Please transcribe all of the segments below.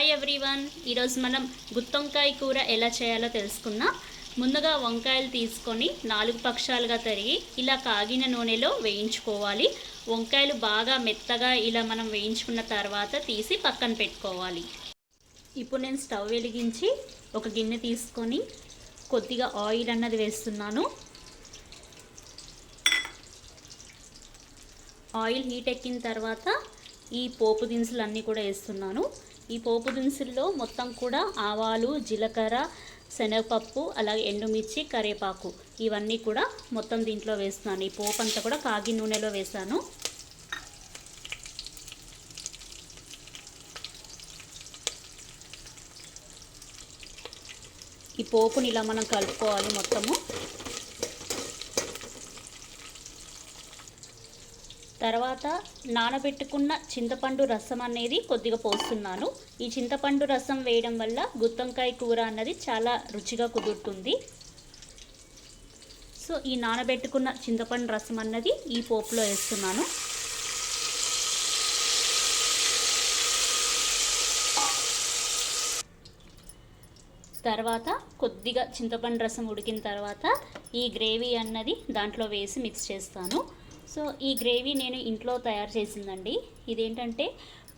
Hi everyone ఈరోజు మనం గుత్తొంకాయ కూర ఎలా చేయాలో తెలుసుకుందాం. ముందుగా వంకాయలు తీసుకొని నాలుగు పక్షాలుగా తరిగి ఇలా కాగిన నూనెలో వేయించుకోవాలి. వంకాయలు బాగా మెత్తగా ఇలా మనం వేయించుకున్న తర్వాత తీసి పక్కన పెట్టుకోవాలి. ఇప్పుడు నేను స్టవ్ వెలిగించి ఒక గిన్నె తీసుకొని కొద్దిగా ఆయిల్ అన్నది వేస్తున్నాను. ఆయిల్ హీట్ ఎక్కిన తర్వాత ఈ పోపు దినుసులు అన్నీ కూడా వేస్తున్నాను. ఈ పోపు దినుసుల్లో మొత్తం కూడా ఆవాలు జీలకర్ర శనగపప్పు అలాగే ఎండుమిర్చి కరివేపాకు ఇవన్నీ కూడా మొత్తం దీంట్లో వేస్తున్నాను. ఈ పోపు అంతా కూడా కాగి నూనెలో వేసాను ఈ పోపుని ఇలా మనం కలుపుకోవాలి మొత్తము. తర్వాత నానబెట్టుకున్న చింతపండు రసం అనేది కొద్దిగా పోస్తున్నాను. ఈ చింతపండు రసం వేయడం వల్ల గుత్తంకాయ కూర అన్నది చాలా రుచిగా కుదురుతుంది. సో ఈ నానబెట్టుకున్న చింతపండు రసం అన్నది ఈ పోపులో వేస్తున్నాను. తర్వాత కొద్దిగా చింతపండు రసం ఉడికిన తర్వాత ఈ గ్రేవీ అన్నది దాంట్లో వేసి మిక్స్ చేస్తాను. సో ఈ గ్రేవీ నేను ఇంట్లో తయారు చేసిందండి. ఇదేంటంటే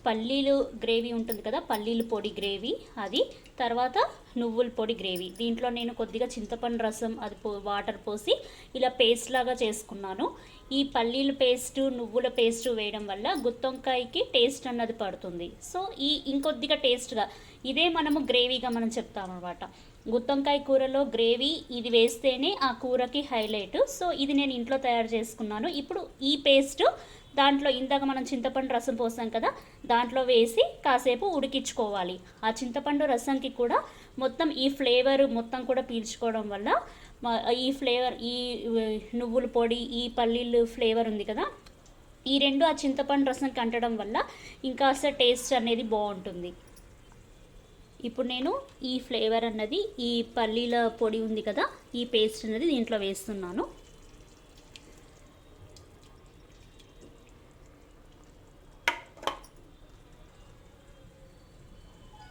పల్లీలు గ్రేవీ ఉంటుంది కదా పల్లీలు పొడి గ్రేవీ అది. తర్వాత నువ్వుల పొడి గ్రేవీ. దీంట్లో నేను కొద్దిగా చింతపండు రసం అది పో వాటర్ పోసి ఇలా పేస్ట్ లాగా చేసుకున్నాను. ఈ పల్లీల పేస్ట్ నువ్వుల పేస్ట్ వేయడం వల్ల గుత్తొంకాయకి టేస్ట్ అన్నది పడుతుంది. సో ఈ ఇంకొద్దిగా టేస్ట్గా ఇదే మనము గ్రేవీగా మనం చెప్తామన్నమాట. గుత్తొంకాయ కూరలో గ్రేవీ ఇది వేస్తేనే ఆ కూరకి హైలైట్. సో ఇది నేను ఇంట్లో తయారు చేసుకున్నాను. ఇప్పుడు ఈ పేస్ట్ దాంట్లో ఇందాక మనం చింతపండు రసం పోసాం కదా దాంట్లో వేసి కాసేపు ఉడికించుకోవాలి. ఆ చింతపండు రసంకి కూడా మొత్తం ఈ ఫ్లేవర్ మొత్తం కూడా పీల్చుకోవడం వల్ల ఈ ఫ్లేవర్ ఈ నువ్వుల పొడి ఈ పల్లీలు ఫ్లేవర్ ఉంది కదా? ఈ రెండు ఆ చింతపండు రసం కంటడం వల్ల ఇంకాస్త టేస్ట్ అనేది బాగుంటుంది. ఇప్పుడు నేను ఈ ఫ్లేవర్ అన్నది ఈ పల్లీల పొడి ఉంది కదా ఈ పేస్ట్ అనేది దీంట్లో వేస్తున్నాను.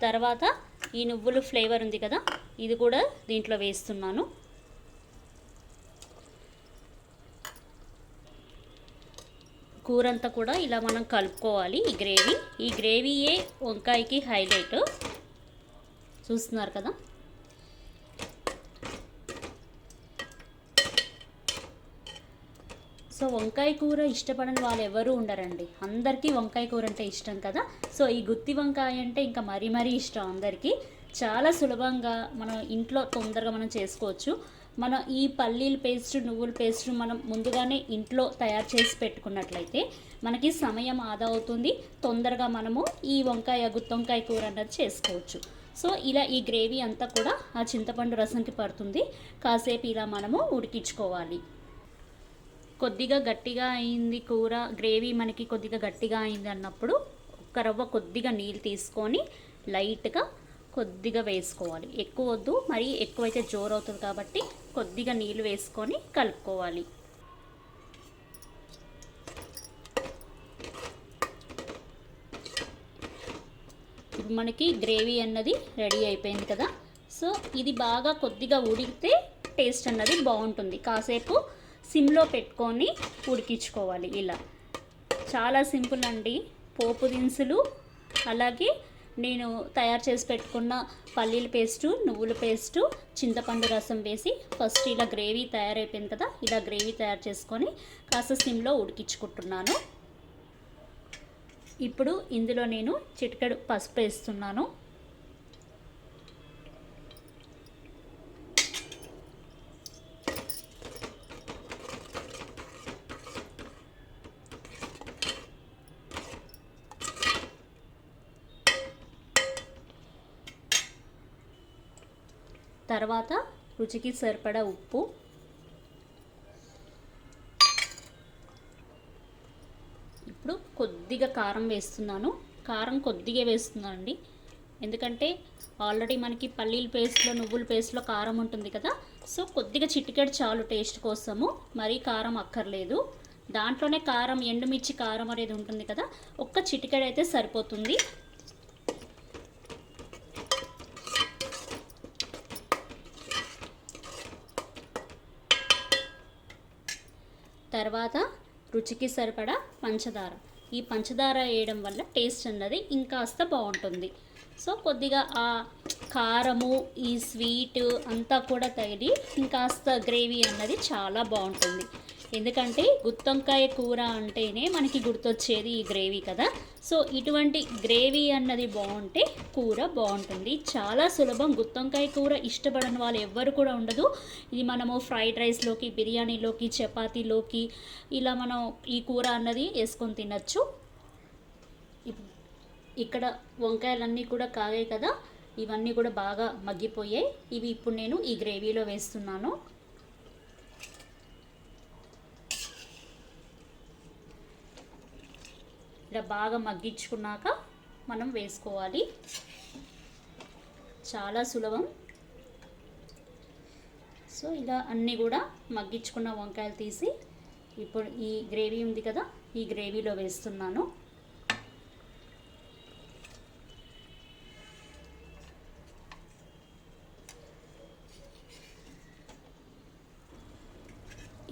తర్వాత ఈ నువ్వులు ఫ్లేవర్ ఉంది కదా ఇది కూడా దీంట్లో వేస్తున్నాను. కూర అంతా కూడా ఇలా మనం కలుపుకోవాలి ఈ గ్రేవీ. ఈ గ్రేవీయే వంకాయకి హైలైట్. చూస్తున్నారు కదా? సో వంకాయ కూర ఇష్టపడని వాళ్ళు ఎవరూ ఉండరండి. అందరికీ వంకాయ కూర అంటే ఇష్టం కదా? సో ఈ గుత్తి వంకాయ అంటే ఇంకా మరీ మరీ ఇష్టం అందరికీ. చాలా సులభంగా మనం ఇంట్లో తొందరగా మనం చేసుకోవచ్చు. మన ఈ పల్లీల పేస్ట్ నువ్వుల పేస్ట్ మనం ముందుగానే ఇంట్లో తయారు చేసి పెట్టుకున్నట్లయితే మనకి సమయం ఆదా అవుతుంది. తొందరగా మనము ఈ వంకాయ గుత్తొంకాయ కూర అన్నది చేసుకోవచ్చు. సో ఇలా ఈ గ్రేవీ అంతా కూడా ఆ చింతపండు రసంకి పడుతుంది. కాసేపు ఇలా మనము ఉడికించుకోవాలి. కొద్దిగా గట్టిగా అయింది కూర గ్రేవీ మనకి కొద్దిగా గట్టిగా అయింది అన్నప్పుడు ఒక రవ్వ కొద్దిగా నీళ్ళు తీసుకొని లైట్గా కొద్దిగా వేసుకోవాలి. ఎక్కువ వద్దు మరి ఎక్కువైతే జోరు అవుతుంది కాబట్టి కొద్దిగా నీళ్ళు వేసుకొని కలుపుకోవాలి. ఇప్పుడు మనకి గ్రేవీ అన్నది రెడీ అయిపోయింది కదా. సో ఇది బాగా కొద్దిగా ఉడికితే టేస్ట్ అన్నది బాగుంటుంది. కాసేపు సిమ్లో పెట్టుకొని ఉడికించుకోవాలి ఇలా. చాలా సింపుల్ అండి. పోపు దినుసులు అలాగే నేను తయారు చేసి పెట్టుకున్న పల్లీల పేస్టు నువ్వుల పేస్టు చింతపండు రసం వేసి ఫస్ట్ ఇలా గ్రేవీ తయారైపోయింది కదా ఇలా గ్రేవీ తయారు చేసుకొని కాస్త సిమ్లో ఉడికించుకుంటున్నాను. ఇప్పుడు ఇందులో నేను చిటికెడు పసుపు వేస్తున్నాను. తర్వాత రుచికి సరిపడా ఉప్పు. ఇప్పుడు కొద్దిగా కారం వేస్తున్నాను. కారం కొద్దిగా వేస్తున్నాను అండి ఎందుకంటే ఆల్రెడీ మనకి పల్లీల పేస్ట్లో నువ్వుల పేస్ట్లో కారం ఉంటుంది కదా. సో కొద్దిగా చిటికెడు చాలు టేస్ట్ కోసము మరీ కారం అక్కర్లేదు. దాంట్లోనే కారం ఎండుమిర్చి కారం అనేది ఉంటుంది కదా. ఒక్క చిటికెడు అయితే సరిపోతుంది. తర్వాత రుచికి సరిపడా పంచదార. ఈ పంచదార వేయడం వల్ల టేస్ట్ అన్నది ఇంకాస్త బాగుంటుంది. సో కొద్దిగా ఆ కారము ఈ స్వీట్ అంతా కూడా తగిలి ఇంకాస్త గ్రేవీ అన్నది చాలా బాగుంటుంది. ఎందుకంటే గుత్తొంకాయ కూర అంటేనే మనకి గుర్తొచ్చేది ఈ గ్రేవీ కదా. సో ఇటువంటి గ్రేవీ అన్నది బాగుంటే కూర బాగుంటుంది. చాలా సులభం. గుత్తొంకాయ కూర ఇష్టపడని వాళ్ళు ఎవ్వరు కూడా ఉండదు. ఇది మనము ఫ్రైడ్ రైస్లోకి బిర్యానీలోకి చపాతీలోకి ఇలా మనం ఈ కూర అన్నది వేసుకొని తినచ్చు. ఇక్కడ వంకాయలన్నీ కూడా కాగాయి కదా? ఇవన్నీ కూడా బాగా మగ్గిపోయాయి. ఇవి ఇప్పుడు నేను ఈ గ్రేవీలో వేస్తున్నాను. ఇలా బాగా మగ్గించుకున్నాక మనం వేసుకోవాలి. చాలా సులభం. సో ఇలా అన్నీ కూడా మగ్గించుకున్న వంకాయలు తీసి ఇప్పుడు ఈ గ్రేవీ ఉంది కదా ఈ గ్రేవీలో వేస్తున్నాను.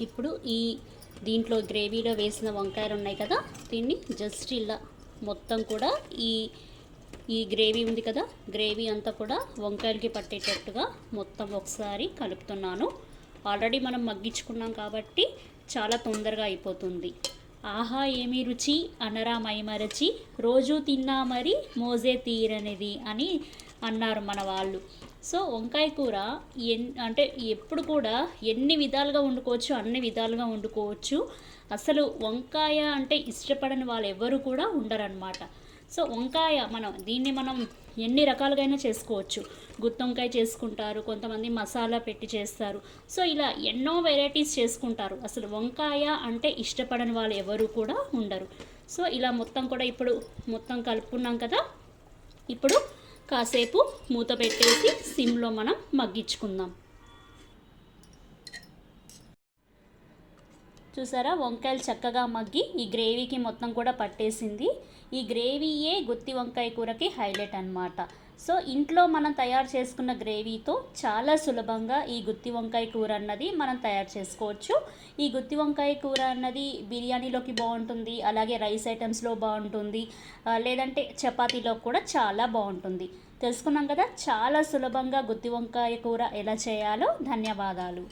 ఇప్పుడు ఈ దీంట్లో గ్రేవీలో వేసిన వంకాయలు ఉన్నాయి కదా దీన్ని జస్ట్ ఇలా మొత్తం కూడా ఈ ఈ గ్రేవీ ఉంది కదా గ్రేవీ అంతా కూడా వంకాయలకి పట్టేటట్టుగా మొత్తం ఒకసారి కలుపుతున్నాను. ఆల్రెడీ మనం మగ్గించుకున్నాం కాబట్టి చాలా తొందరగా అయిపోతుంది. ఆహా ఏమి రుచి? అనరా మైమరచి రోజు తిన్నా మరి మోజే తీరనిది అని అన్నారు మన వాళ్ళు. సో వంకాయ కూర ఎన్ అంటే ఎప్పుడు కూడా ఎన్ని విధాలుగా వండుకోవచ్చు అన్ని విధాలుగా వండుకోవచ్చు. అసలు వంకాయ అంటే ఇష్టపడని వాళ్ళు ఎవరు కూడా ఉండరన్నమాట. సో వంకాయ మనం దీన్ని మనం ఎన్ని రకాలుగైనా చేసుకోవచ్చు. గుత్తొంకాయ చేసుకుంటారు కొంతమంది మసాలా పెట్టి చేస్తారు. సో ఇలా ఎన్నో వెరైటీస్ చేసుకుంటారు. అసలు వంకాయ అంటే ఇష్టపడని వాళ్ళు ఎవరు కూడా ఉండరు. సో ఇలా మొత్తం కూడా ఇప్పుడు మొత్తం కలుపుకున్నాం కదా. ఇప్పుడు కాసేపు మూత పెట్టేసి సిమ్లో మనం మగ్గించుకుందాం. చూసారా? వంకాయలు చక్కగా మగ్గి ఈ గ్రేవీకి మొత్తం కూడా పట్టేసింది. ఈ గ్రేవీయే గుత్తి వంకాయ కూరకి హైలైట్ అన్నమాట. సో ఇంట్లో మనం తయారు చేసుకున్న గ్రేవీతో చాలా సులభంగా ఈ గుత్తి వంకాయ కూర అన్నది మనం తయారు చేసుకోవచ్చు. ఈ గుత్తి వంకాయ కూర అన్నది బిర్యానీలోకి బాగుంటుంది అలాగే రైస్ ఐటమ్స్లో బాగుంటుంది లేదంటే చపాతీలో కూడా చాలా బాగుంటుంది. తెలుసుకున్నాం కదా చాలా సులభంగా గుత్తి వంకాయ కూర ఎలా చేయాలో. ధన్యవాదాలు.